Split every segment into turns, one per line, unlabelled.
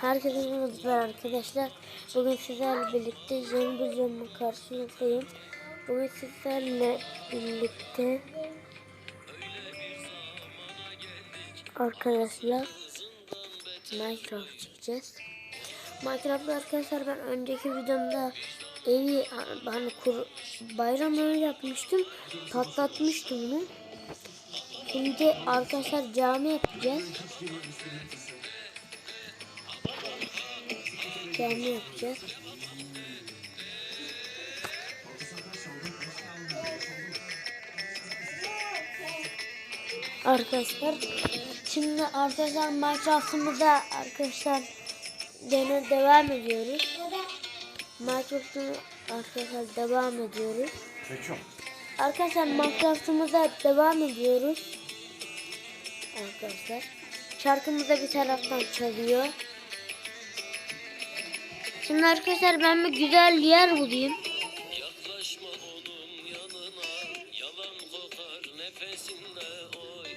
Herkese merhaba arkadaşlar. Bugün sizlerle birlikte yeni bir videomla karşınızdayım. Bugün sizlerle birlikte arkadaşlar Minecraft çekeceğiz. Minecraft arkadaşlar ben önceki videomda evi hani kur, bayram evi yapmıştım. Patlatmıştım bunu. Şimdi arkadaşlar cami yapacağız. Cami yapacağız. Arkadaşlar şimdi arkadaşlar Minecraft'ımıza arkadaşlar gene devam ediyoruz. Minecraft'ı arkadaşlar devam ediyoruz.
Çekiyorum.
Arkadaşlar Minecraft'ımıza devam ediyoruz. Arkadaşlar. Şarkımız da bir taraftan çalıyor. Şimdi arkadaşlar ben bir güzel yer bulayım.
Yaklaşma onun yanına Yalan kokar nefesinde oy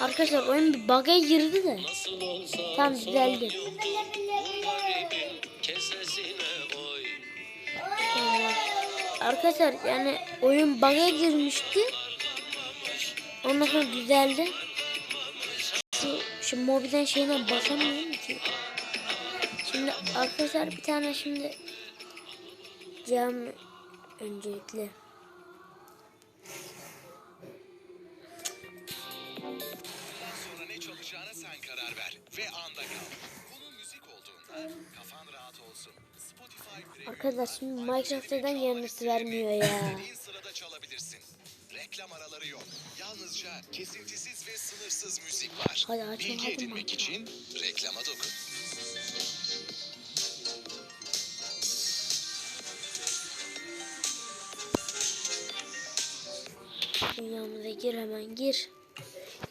Arkadaşlar oyun bir bug'a girdi de. Tam düzeldi. Arkadaşlar yani oyun bug'a girmişti. Ondan sonra düzeldi. Şu, şu mobilden şeyine basamıyorum. Şimdi arkadaşlar bir tane şimdi cam öncelikle.
Sonra ne çalacağına sen karar ver ve anda kal. Konu müzik olduğunda kafan rahat olsun. Spotify
Arkadaşlar şimdi Minecraft'tan yanlısı vermiyor ya.
sırada çalabilirsin. Reklam araları yok. Yalnızca kesintisiz ve sınırsız müzik var.
Hadi açalım,
Bilgi
hadi
edinmek için reklama dokun.
Dünyamıza gir hemen gir.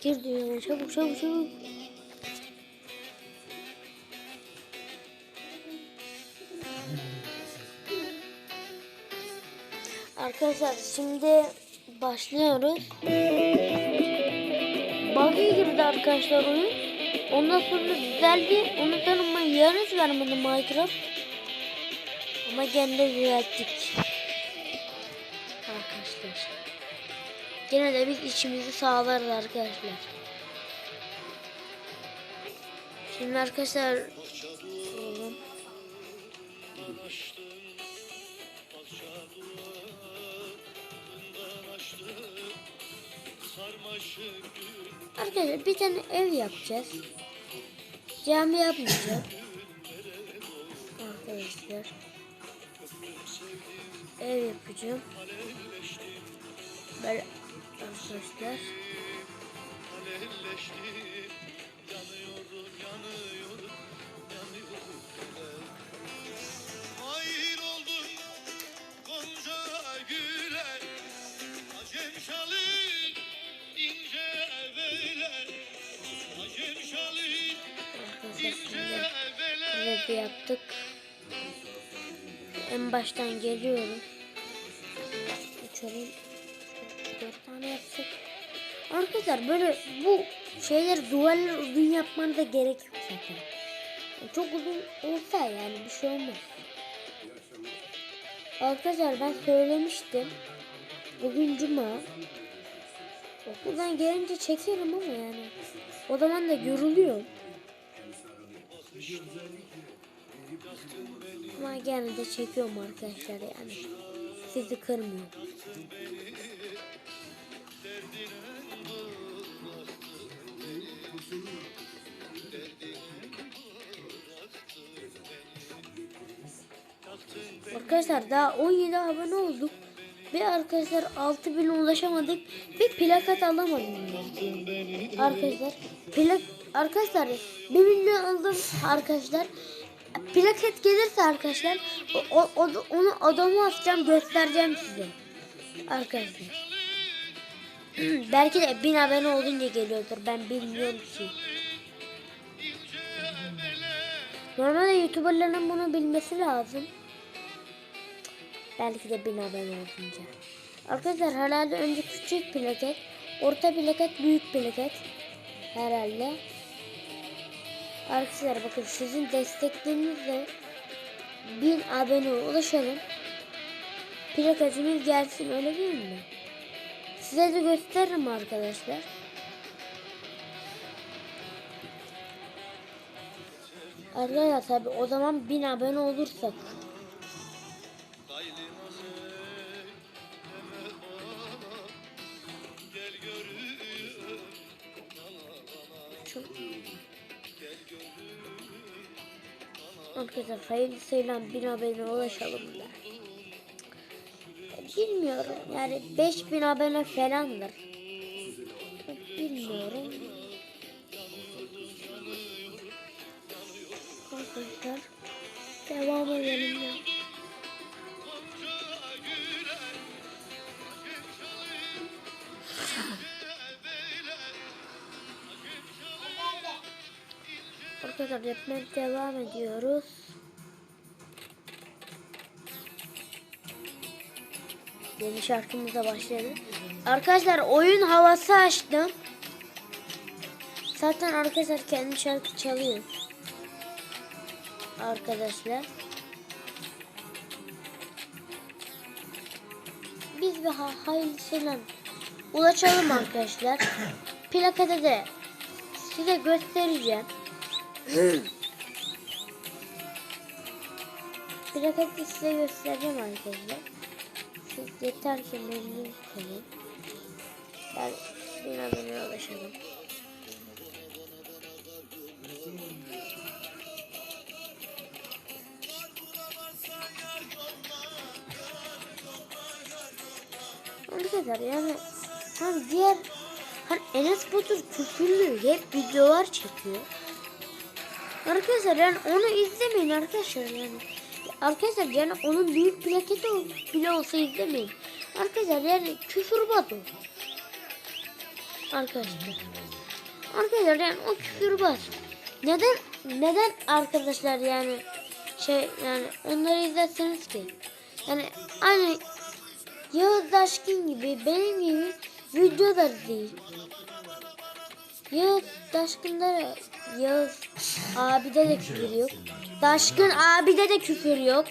Gir dünyama çabuk çabuk çabuk. Arkadaşlar şimdi başlıyoruz. Bug'a girdi arkadaşlar oyun. Ondan sonra düzeldi. Sonra ben yarış vermedi Minecraft. Ama gene de düzelttik. Gene de biz içimizi sağlarız arkadaşlar. Şimdi arkadaşlar. Arkadaşlar bir tane ev yapacağız. Cami yapmayacağım. Arkadaşlar. Ev yapacağım. Böyle arkadaşlar.
Hayır oldum Gonca güle Acem şalı ince beyler Acem şalı
Arkadaşlar şimdi ready yaptık. En baştan geliyorum. Uçalım. Arkadaşlar böyle bu şeyler duvarlar uzun yapmanıza gerek yok zaten. Çok uzun olsa yani bir şey olmaz. Arkadaşlar ben söylemiştim. Bugün cuma. Okuldan gelince çekerim ama yani. O zaman da yoruluyorum. Ama gene de çekiyorum arkadaşlar yani. Sizi kırmıyor. Arkadaşlar daha 17 abone olduk. Ve arkadaşlar 6000 ulaşamadık. Ve plakat alamadım. Arkadaşlar plak arkadaşlar 1 milyon aldım arkadaşlar. Plaket gelirse arkadaşlar o, o- onu adamı atacağım göstereceğim size. Arkadaşlar. Belki de 1000 abone olunca geliyordur. Ben bilmiyorum ki. Normalde YouTuber'ların bunu bilmesi lazım. Belki de 1000 abone olunca. Arkadaşlar herhalde önce küçük plaket, orta plaket, büyük plaket. Herhalde. Arkadaşlar bakın sizin desteklerinizle 1000 abone ulaşalım. Plakacımız gelsin öyle değil mi? Size de gösteririm arkadaşlar. Arkadaşlar tabi o zaman 1000 abone olursak. Çok... Arkadaşlar hayırlısıyla 1000 abone ulaşalım da. Bilmiyorum yani 5000 abone falandır. Bilmiyorum. Arkadaşlar devam edelim ya. Arkadaşlar yapmaya devam ediyoruz. Yeni şarkımıza başladı. Arkadaşlar oyun havası açtım. Zaten arkadaşlar kendi şarkı çalıyor. Arkadaşlar. Biz bir ha hayırlısıyla ulaşalım arkadaşlar. Plakada da size göstereceğim. Plakada size göstereceğim arkadaşlar. Yeter ki memnun kalın. Ben bir abone ulaşalım. Arkadaşlar yani hani diğer hani Enes Batur küfürlü hep videolar çekiyor. Arkadaşlar yani onu izlemeyin arkadaşlar yani. Arkadaşlar yani onun büyük plaketi bile olsa izlemeyin. Arkadaşlar yani küfürbaz o. Arkadaşlar. Arkadaşlar yani o küfürbaz. Neden neden arkadaşlar yani şey yani onları izlerseniz ki yani aynı Yağız Daşkın gibi benim gibi videolar değil. Yağız Daşkın'da da Yağız abide de küfür yok. Daşkın abide de küfür yok.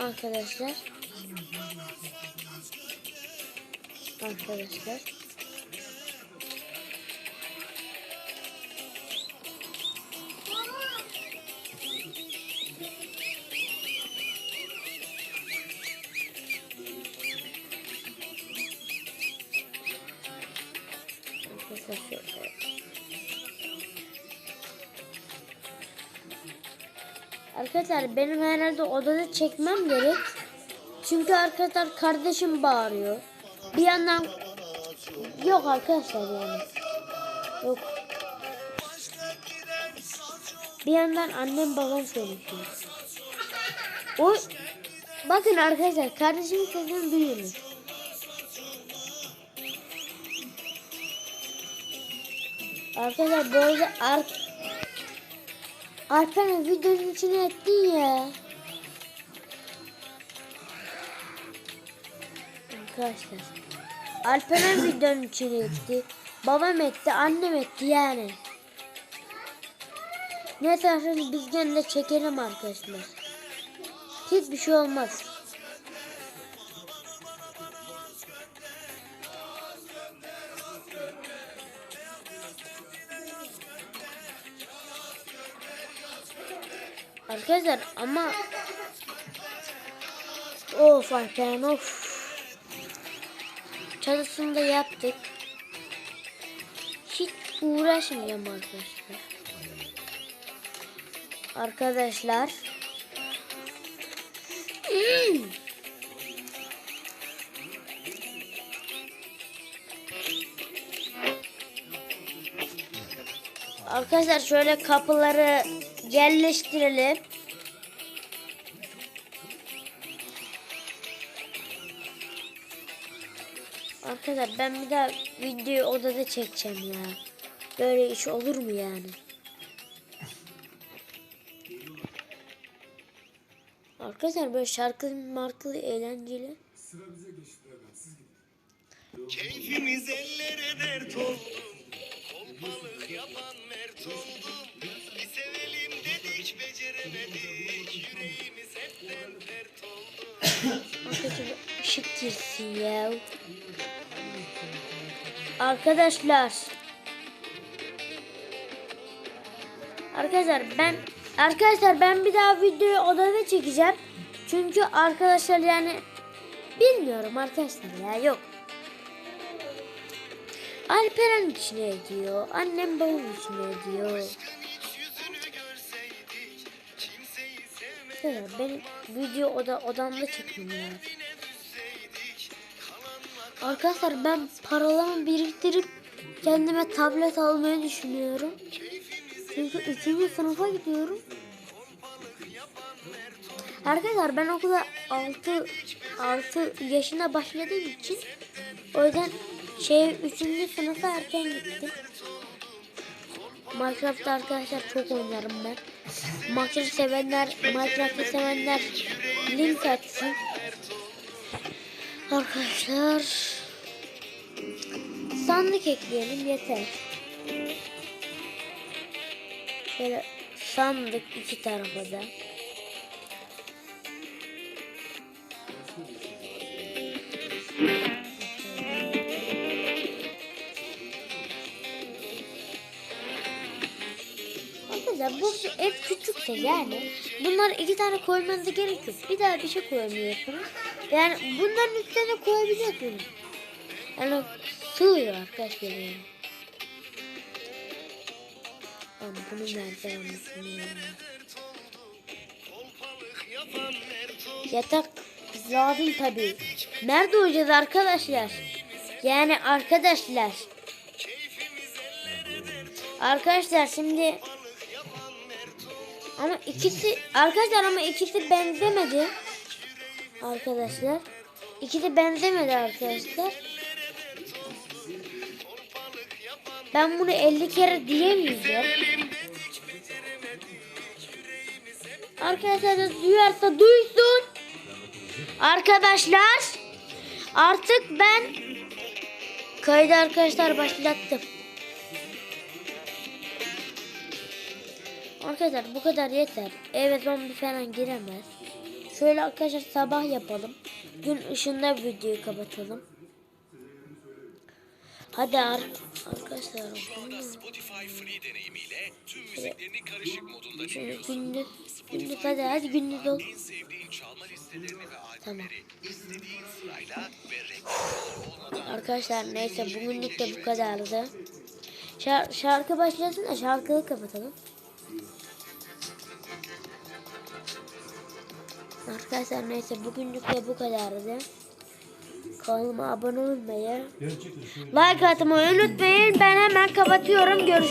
Arkadaşlar. Arkadaşlar. Şöyle. Arkadaşlar benim herhalde odada çekmem gerek. Çünkü arkadaşlar kardeşim bağırıyor. Bir yandan yok arkadaşlar yani. Yok. Bir yandan annem babam söylüyor. O bakın arkadaşlar kardeşimin sesini duyuyorsunuz. Arkadaşlar bu arada Ar Arkan'ı videonun içine ettin ya. Arkadaşlar. Alperen videonun içine etti. Babam etti, annem etti yani. Neyse biz gene de çekelim arkadaşlar. Hiçbir şey olmaz. Arkadaşlar ama of Alperen of çalışını da yaptık. Hiç uğraşmayacağım arkadaşlar. Arkadaşlar. Hmm. Arkadaşlar şöyle kapıları yerleştirelim. Arkadaşlar ben bir daha videoyu odada çekeceğim ya. Böyle iş olur mu yani? Arkadaşlar böyle şarkılı markalı eğlenceli.
Keyfimiz ellere dert oldu. Kol balık yapan mert oldum. Bir sevelim dedik beceremedik. Yüreğimiz hepten dert oldu.
Arkadaşlar ışık girsin ya. Arkadaşlar. Arkadaşlar ben arkadaşlar ben bir daha videoyu odada çekeceğim. Çünkü arkadaşlar yani bilmiyorum arkadaşlar ya yok. Alperen içine ediyor. Annem babam içine ediyor. Benim video oda odamda çekmem lazım. Arkadaşlar ben paralarımı biriktirip kendime tablet almayı düşünüyorum. Çünkü 3. sınıfa gidiyorum. Arkadaşlar ben okula 6 6 yaşında başladığım için o yüzden şey 3. sınıfa erken gittim. Minecraft'ta arkadaşlar çok oynarım ben. Minecraft sevenler, Minecraft'ı sevenler link atsın. Arkadaşlar sandık ekleyelim yeter. Şöyle sandık iki tarafa da. Arkadaşlar bu ev küçükse yani bunlar iki tane koymanıza gerek yok. Bir daha bir şey koyamıyorsunuz. Yani bunların üstüne koyabiliyorsunuz. Yani sığıyor arkadaşlar yani. Ama bunu
yapan mert oldu.
Yatak lazım tabii. Nerede olacağız arkadaşlar? Yani arkadaşlar. Arkadaşlar şimdi ama ikisi arkadaşlar ama ikisi benzemedi. Arkadaşlar. İkisi benzemedi arkadaşlar. Ben bunu 50 kere diyemeyeceğim. Arkadaşlar da duyarsa duysun. Arkadaşlar artık ben kaydı arkadaşlar başlattım. Arkadaşlar bu kadar yeter. Eve zombi falan giremez. Şöyle arkadaşlar sabah yapalım. Gün ışığında videoyu kapatalım. Hadi ar- arkadaşlar.
Spotify Free deneyimiyle tüm müziklerini karışık modunda dinliyorsun.
gündüz, gündüz hadi hadi gündüz ol.
En sevdiğin çalma listelerini ve
Tamam.
albümleri istediğin sırayla ve reklam olmadan
Arkadaşlar neyse bugünlük de bu kadardı. Şar- şarkı başlasın da şarkıyı kapatalım. Arkadaşlar neyse bugünlük de bu kadardı. Kanalıma abone olmayı, like atmayı unutmayın. Ben hemen kapatıyorum. Görüşürüz.